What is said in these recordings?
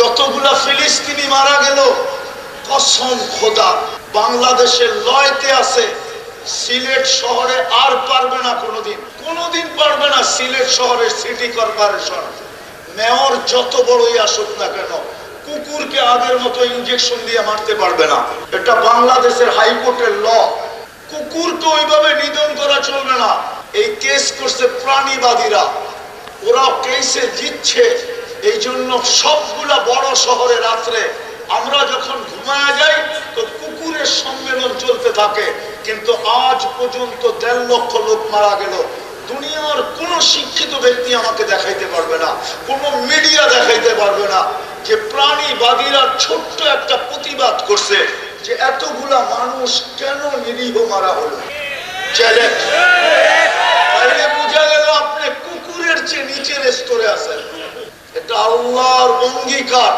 যতগুলা ফিলিস্তিনি মারা গেল, কসম খোদা বাংলাদেশের লয়তে আছে, সিলেট শহরে আর পারবে না কোনোদিন। কোনোদিন পারবে না সিলেট শহরের সিটি কর্পোরেশন। মেয়র যত বড়ই আসুক না কেন, কুকুরকে আগের মতো ইঞ্জেকশন দিয়ে মারতে পারবে না। এটা বাংলাদেশের হাইকোর্টের ল কুকুরকে ওইভাবে নিধন করা চলবে না। এই কেস করছে প্রাণীবাদীরা। ওরা কেসে জিতছে। এই জন্য সবগুলা বড় শহরে রাত্রে আমরা যখন ঘুমায় যাই, তো কুকুরের সম্মেলন চলতে থাকে। কিন্তু আজ পর্যন্ত দেড় লক্ষ লোক মারা গেল। দুনিয়ার কোন শিক্ষিত ব্যক্তি আমাকে দেখাইতে পারবে না, কোন মিডিয়া দেখাইতে পারবে না যে প্রাণীবাদীরা ছোট্ট একটা প্রতিবাদ করছে যে এতগুলা মানুষ কেন নিরীহ মারা হলো। চ্যালেঞ্জ তাইলে বোঝা গেল আপনি কুকুরের চেয়ে নিচের স্তরে আছেন এটা আল্লাহর অঙ্গীকার।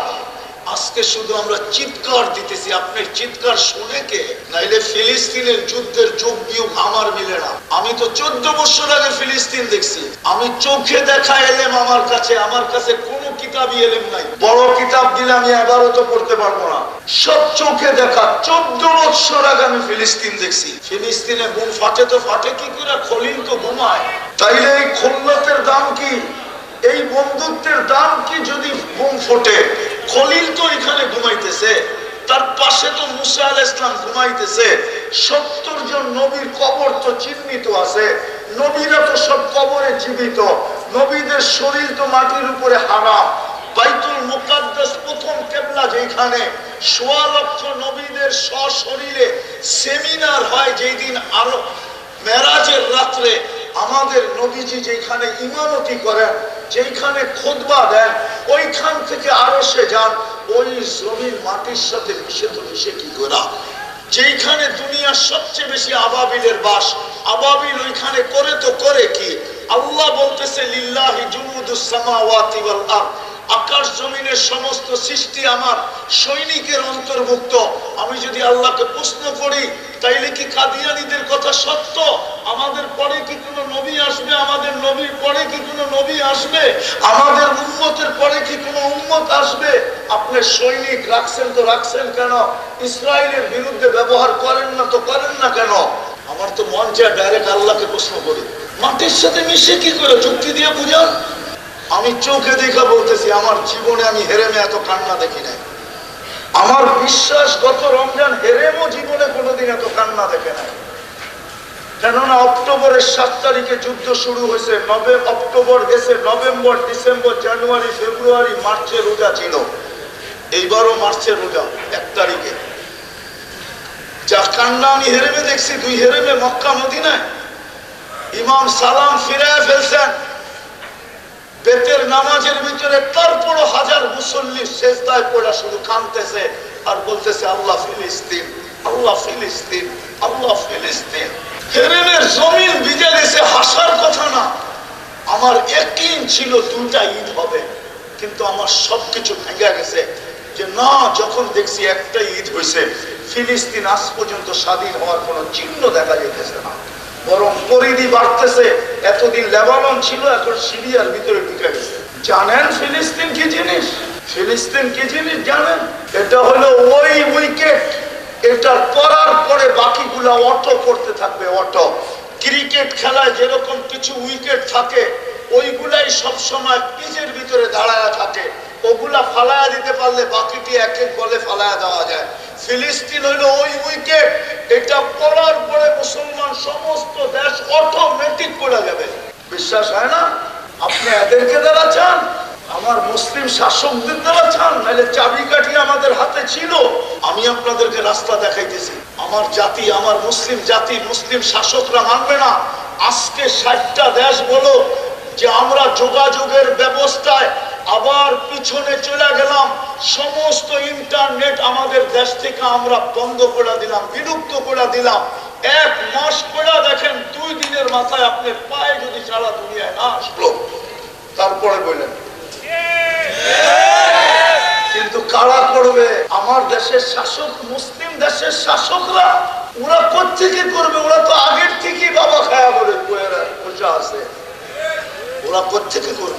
আজকে শুধু আমরা চিৎকার দিতেছি, আপনার চিৎকার শুনে কে? নাইলে ফিলিস্তিনের যুদ্ধের যোগ বিয়োগ আমার মিলে না। আমি তো চোদ্দ বছর আগে ফিলিস্তিন দেখছি। আমি চোখে দেখা এলেম আমার কাছে আমার কাছে কোনো কিতাবই এলেম নাই। বড় কিতাব দিলে আমি এগারো তো পড়তে পারব না। সব চোখে দেখা, চোদ্দ বছর আগে আমি ফিলিস্তিন দেখছি। ফিলিস্তিনে বুম ফাটে তো ফাটে, কি করে খলিল তো ঘুমায়? তাইলে এই খোল্লতের দাম কি? এই বন্ধুত্বের দাম কি যদি বোম ফোটে? খলিল তো এখানে ঘুমাইতেছে, তার পাশে তো মুসা আল ইসলাম ঘুমাইতেছে। সত্তর জন নবীর কবর তো চিহ্নিত আছে, নবীরা তো সব কবরে জীবিত, নবীদের শরীর তো মাটির উপরে হারাম। বাইতুল মুকাদ্দাস প্রথম কেবলা যেখানে সোয়া লক্ষ নবীদের সশরীরে সেমিনার হয় যেই দিন আরও মেরাজের রাত্রে। আমাদের নবীজি যেখানে ইমামতি করেন যেখানে খোদবা দেন, ওইখান থেকে আরও সে যান, ওই জমির মাটির সাথে মিশে তো মিশে কি করা যেখানে দুনিয়ার সবচেয়ে বেশি আবাবিলের বাস, আবাবিল ওইখানে করে তো করে কি? আল্লাহ বলতেছে, লিল্লাহি জুনুদুস সামাওয়াতি ওয়াল আরদ। আকাশ জমিনের সমস্ত সৃষ্টি আমার, সৈনিকের অন্তর্ভুক্ত। আমি যদি আল্লাহকে প্রশ্ন করি, তাইলে কি কাদিয়ানিদের কথা সত্য? আমাদের পরে কি কোনো নবী আসবে? আমাদের নবীর পরে কি কোনো নবী আসবে? আমাদের উম্মতের পরে কি কোনো উম্মত আসবে? আপনি সৈনিক রাখছেন তো রাখছেন কেন? ইসরায়েলের বিরুদ্ধে ব্যবহার করেন না তো করেন না কেন? আমার তো মন চায় ডাইরেক্ট আল্লাহকে প্রশ্ন করি। মাটির সাথে মিশে কি করে? যুক্তি দিয়ে বুঝান। আমি চোখে দেখা বলতেছি, আমার জীবনে আমি হেরেমে এত কান্না দেখি নাই। আমার বিশ্বাস, গত রমজান হেরেমও জীবনে কোনোদিন এত কান্না দেখে নাই। কেননা অক্টোবরের সাত তারিখে যুদ্ধ শুরু হয়েছে নভে অক্টোবর গেছে, নভেম্বর, ডিসেম্বর, জানুয়ারি, ফেব্রুয়ারি, মার্চে রোজা ছিল। এইবারও মার্চের রোজা, এক তারিখে। যা কান্না আমি হেরেমে দেখছি, দুই হেরেমে মক্কা, মদিনায়। ইমাম সালাম ফিরায় ফেলছেন। বেতের নামাজের ভিতরে তারপরও হাজার মুসল্লি শেষদায় পড়া শুধু কানতেছে আর বলতেছে, আল্লাহ ফিলিস্তিন আল্লাহ ফিলিস্তিন আল্লাহ ফিলিস্তিন। জমিন ভিজে গেছে, হাসার কথা না। আমার একই ছিল দুটা ঈদ হবে, কিন্তু আমার সবকিছু ভেঙে গেছে যে না, যখন দেখছি একটা ঈদ হয়েছে, ফিলিস্তিন আজ পর্যন্ত স্বাধীন হওয়ার কোনো চিহ্ন দেখা যেতেছে না। বরং পরিধি বাড়তেছে। এতদিন লেবানন ছিল, এখন সিরিয়ার ভিতরে ঢুকে গেছে। জানেন ফিলিস্তিন কি জিনিস? ফিলিস্তিন কি জিনিস জানেন? এটা হলো ওই উইকেট। এটা করার পরে বাকিগুলা অটো করতে থাকবে অটো ক্রিকেট খেলায় যেরকম কিছু উইকেট থাকে, ওইগুলাই সব সময় পিচের ভিতরে দাঁড়ায় থাকে। ওগুলা ফালায়া দিতে পারলে বাকিটি এক এক বলে ফালায়া দেওয়া যায়। ফিলিস্তিন হইল ওই উইকেট এটা পড়ার পরে মুসলমান সমস্ত দেশ অটোমেটিক করে যাবে। বিশ্বাস হয় না? আপনি এদেরকে দ্বারা চান? আমার মুসলিম শাসকদের দ্বারা চান? নাহলে চাবিকাঠি আমাদের হাতে ছিল। আমি আপনাদেরকে রাস্তা দেখাইতেছি। আমার জাতি, আমার মুসলিম জাতি, মুসলিম শাসকরা মানবে না। আজকে ষাটটা দেশ বলো যে আমরা যোগাযোগের ব্যবস্থায় আবার পিছনে চলে গেলাম। সমস্ত ইন্টারনেট আমাদের দেশ থেকে আমরা বন্ধ করে দিলাম, বিলুপ্ত করে দিলাম। এক মাস করে দেখেন, দুই দিনের মাথায় আপনি পায়ে যদি সারা দুনিয়ায় না আসলো তারপরে বললেন। কিন্তু কারা করবে? আমার দেশের শাসক, মুসলিম দেশের শাসকরা, ওরা কোথেকে করবে? ওরা তো আগের থেকে বাবা খায়া বলে আছে। ওরা কোথেকে করবে?